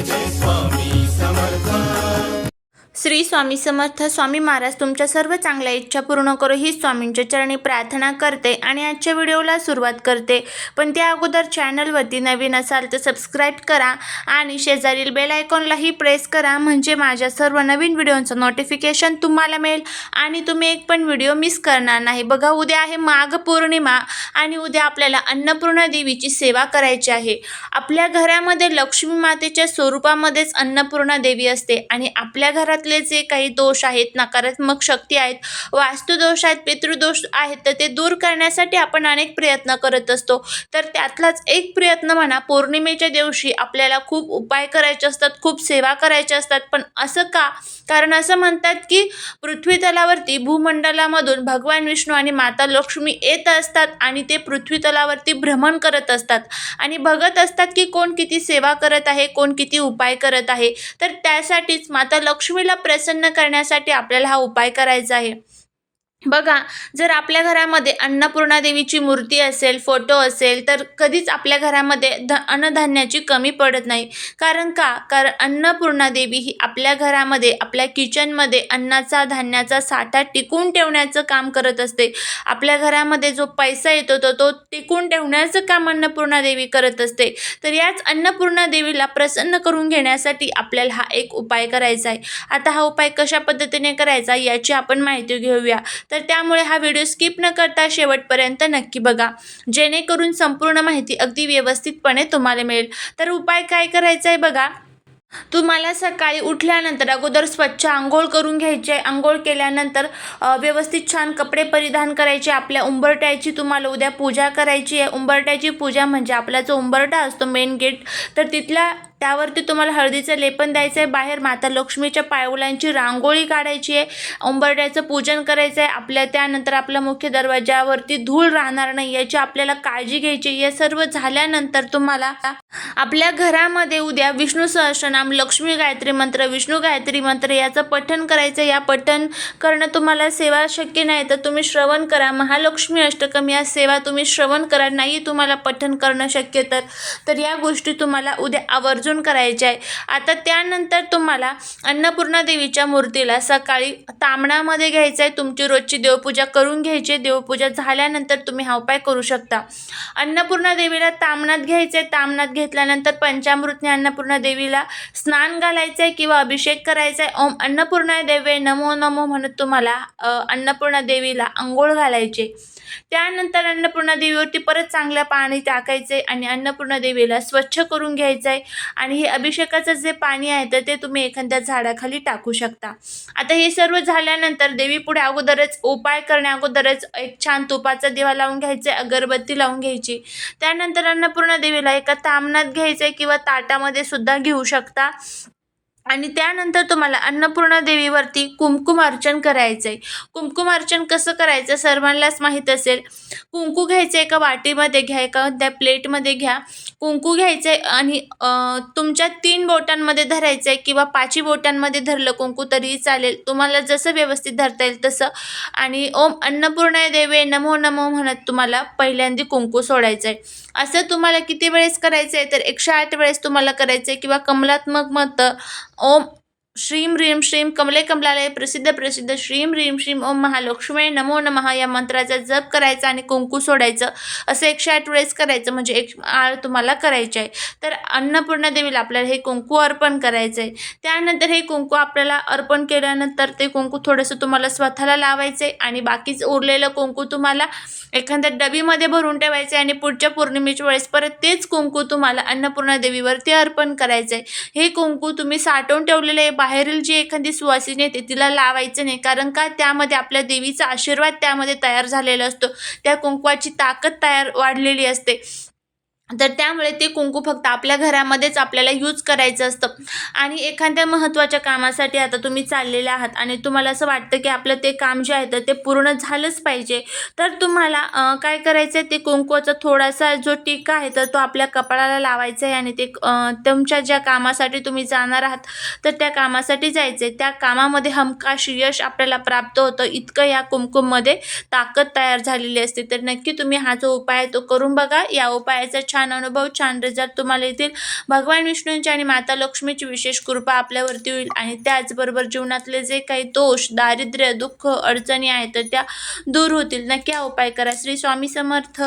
जय जय स्वामी समर्थ श्री स्वामी समर्थ स्वामी महाराज तुमच्या सर्व चांगल्या इच्छा पूर्ण करो ही स्वामींच्या चरणी प्रार्थना करते आणि आजच्या व्हिडिओला सुरुवात करते. पण त्या अगोदर चॅनलवरती नवीन असाल तर सबस्क्राईब करा आणि शेजारील बेल आयकॉनलाही प्रेस करा म्हणजे माझ्या सर्व नवीन व्हिडिओचं नोटिफिकेशन तुम्हाला मिळेल आणि तुम्ही एक पण व्हिडिओ मिस करणार नाही. बघा उद्या आहे माघ पौर्णिमा आणि उद्या आपल्याला अन्नपूर्णा देवीची सेवा करायची आहे. आपल्या घरामध्ये लक्ष्मी मातेच्या स्वरूपामध्येच अन्नपूर्णा देवी असते आणि आपल्या घरातले जे काही दोष आहेत नकारात्मक शक्ती आहेत वास्तुदोष आहेत पितृदोष आहेत तर ते दूर करण्यासाठी आपण अनेक प्रयत्न करत असतो. तर त्यातलाच एक प्रयत्न म्हणा पौर्णिमेच्या दिवशी आपल्याला खूप उपाय करायचे असतात खूप सेवा करायच्या असतात. पण असं का? कारण असं म्हणतात की पृथ्वी तलावरती भूमंडलामधून भगवान विष्णू आणि माता लक्ष्मी येत असतात आणि ते पृथ्वी तलावरती भ्रमण करत असतात. आणि बघत असतात की कोण किती सेवा करत आहे कोण किती उपाय करत आहे. तर त्यासाठीच माता लक्ष्मीला प्रसन्न करण्यासाठी आपल्याला हा उपाय करायचा आहे. बघा जर आपल्या घरामध्ये अन्नपूर्णा देवीची मूर्ती असेल फोटो असेल तर कधीच आपल्या घरामध्ये ध अन्नधान्याची कमी पडत नाही. कारण का? कारण अन्नपूर्णा देवी ही आपल्या घरामध्ये आपल्या किचनमध्ये अन्नाचा धान्याचा साठा टिकून ठेवण्याचं काम करत असते. आपल्या घरामध्ये जो पैसा येतो तो तो टिकून ठेवण्याचं काम अन्नपूर्णा देवी करत असते. तर याच अन्नपूर्णा देवीला प्रसन्न करून घेण्यासाठी आपल्याला हा एक उपाय करायचा आहे. आता हा उपाय कशा पद्धतीने करायचा याची आपण माहिती घेऊया. तर त्यामुळे हा व्हिडिओ स्किप न करता शेवटपर्यंत नक्की बघा. जेणेकरून संपूर्ण माहिती अगदी व्यवस्थितपणे तुम्हाला मिळेल. तर उपाय काय करायचा आहे बघा. तुम्हाला सकाळी उठल्यानंतर अगोदर स्वच्छ आंघोळ करून घ्यायचे आहे. आंघोळ केल्यानंतर व्यवस्थित छान कपडे परिधान करायचे आपल्या उंबरट्याची तुम्हाला उद्या पूजा करायची आहे. उंबरट्याची पूजा म्हणजे आपला जो उंबरटा असतो मेन गेट तर तिथल्या त्यावरती तुम्हाला हळदीचं लेपन द्यायचं आहे बाहेर माता लक्ष्मीच्या पायवलांची रांगोळी काढायची आहे. उंबरड्याचं पूजन करायचं आहे आपल्या त्यानंतर आपल्या मुख्य दरवाजावरती धूळ राहणार नाही. याची आपल्याला काळजी घ्यायची या सर्व झाल्यानंतर तुम्हाला आपल्या घरामध्ये उद्या विष्णू सहस्रनाम लक्ष्मी गायत्री मंत्र विष्णू गायत्री मंत्र याचं पठण करायचं या पठण करणं तुम्हाला सेवा शक्य नाही. तर तुम्ही श्रवण करा. महालक्ष्मी अष्टकम या सेवा तुम्ही श्रवण करा. नाही तुम्हाला पठण करणं शक्य तर. तर या गोष्टी तुम्हाला उद्या आवर्जून करायचे आहे. आता त्यानंतर तुम्हाला अन्नपूर्णा देवीच्या मूर्तीला सकाळी तांबणामध्ये घ्यायचं आहे. तुमची रोजची देवपूजा करून घ्यायची देवपूजा झाल्यानंतर तुम्ही हा उपाय करू शकता. अन्नपूर्णा देवीला तामणात घ्यायचं आहे. तांबणात घेतल्यानंतर पंचामृतने अन्नपूर्णा देवीला स्नान घालायचं आहे किंवा अभिषेक करायचा आहे. ओम अन्नपूर्णा देवे नमो नमो म्हणत तुम्हाला अन्नपूर्णा देवीला आंघोळ घालायचे. त्यानंतर अन्नपूर्णा देवीवरती परत चांगलं पाणी टाकायचं आणि अन्नपूर्णा देवीला स्वच्छ करून घ्यायचं आहे. आणि हे अभिषेकाचं जे पाणी आहे तर ते तुम्ही एखाद्या झाडाखाली टाकू शकता. आता हे सर्व झाल्यानंतर देवीपुढे अगोदरच उपाय करण्या अगोदरच एक छान तुपाचा दिवा लावून घ्यायचा अगरबत्ती लावून घ्यायची. त्यानंतर अन्नपूर्णा देवीला एका तामणात घ्यायचं आहे किंवा ताटामध्ये सुद्धा घेऊ शकता. आणि त्यानंतर तुम्हाला अन्नपूर्णा देवीवरती कुमकुम अर्चन करायचं आहे कुमकुम अर्चन कसं करायचं? सर्वांनाच माहीत असेल. कुंकू घ्यायचं एका वाटीमध्ये घ्या एका त्या प्लेटमध्ये घ्या. कुंकू घ्यायचं आहे आणि तुमच्या तीन बोटांमध्ये धरायचं आहे किंवा पाचही बोटांमध्ये धरलं कुंकू तरीही चालेल. तुम्हाला जसं व्यवस्थित धरता येईल तसं. आणि ओम अन्नपूर्णा देवे नमो नमो म्हणत तुम्हाला पहिल्यांदा कुंकू सोडायचं आहे असं तुम्हाला किती वेळेस करायचं आहे तर एकशे आठ वेळेस तुम्हाला करायचं आहे किंवा कमलात्मक मत ओम श्रीम ह्रीम श्रीम कमले कमलालय प्रसिद्ध प्रसिद्ध श्रीम ह्रीम श्रीम ओम महालक्ष्मी नमो नमः या मंत्राचा जप करायचा आणि कुंकू सोडायचं असं एकशे आठ वेळेस करायचं म्हणजे एक आळ तुम्हाला करायचे आहे. तर अन्नपूर्णा देवीला आपल्याला हे कुंकू अर्पण करायचं आहे त्यानंतर हे कुंकू आपल्याला अर्पण केल्यानंतर ते कुंकू थोडंसं तुम्हाला स्वतःला लावायचं आहे आणि बाकीचं उरलेलं कुंकू तुम्हाला एखाद्या डबीमध्ये भरून ठेवायचे आणि पुढच्या पौर्णिमेच्या वेळेस परत तेच कुंकू तुम्हाला अन्नपूर्णा देवीवरती अर्पण करायचं आहे हे कुंकू तुम्ही साठवून ठेवलेलं आहे बाहेरील जी एखादी सुवासिनी येते तिला लावायचं नाही. कारण का? त्यामध्ये आपल्या देवीचा आशीर्वाद त्यामध्ये तयार झालेला असतो. त्या कुंकवाची ताकद तयार वाढलेली असते. तर त्यामुळे ते कुंकू फक्त आपल्या घरामध्येच आपल्याला यूज करायचं असतं. आणि एखाद्या महत्त्वाच्या कामासाठी आता तुम्ही चाललेले आहात आणि तुम्हाला असं वाटतं की आपलं ते काम जे आहे तर ते पूर्ण झालंच पाहिजे तर तुम्हाला काय करायचं आहे ते कुंकूचा थोडासा जो टिका आहे तर तो आपल्या कपाळाला लावायचा आहे आणि ते तुमच्या ज्या कामासाठी तुम्ही जाणार आहात तर त्या कामासाठी जायचं आहे त्या कामामध्ये हमखास यश आपल्याला प्राप्त होतं. इतकं या कुमकुममध्ये ताकद तयार झालेली असते. तर नक्की तुम्ही हा जो उपाय आहे तो करून बघा. या उपायाचा छान छान अनुभव छान रिझल्ट तुम्हाला येतील. भगवान विष्णूंची आणि माता लक्ष्मीची विशेष कृपा आपल्यावरती होईल. आणि त्याचबरोबर जीवनातले जे काही दोष दारिद्र्य दुःख अडचणी आहेत तर त्या दूर होतील. नक्की हा उपाय करा. श्री स्वामी समर्थ.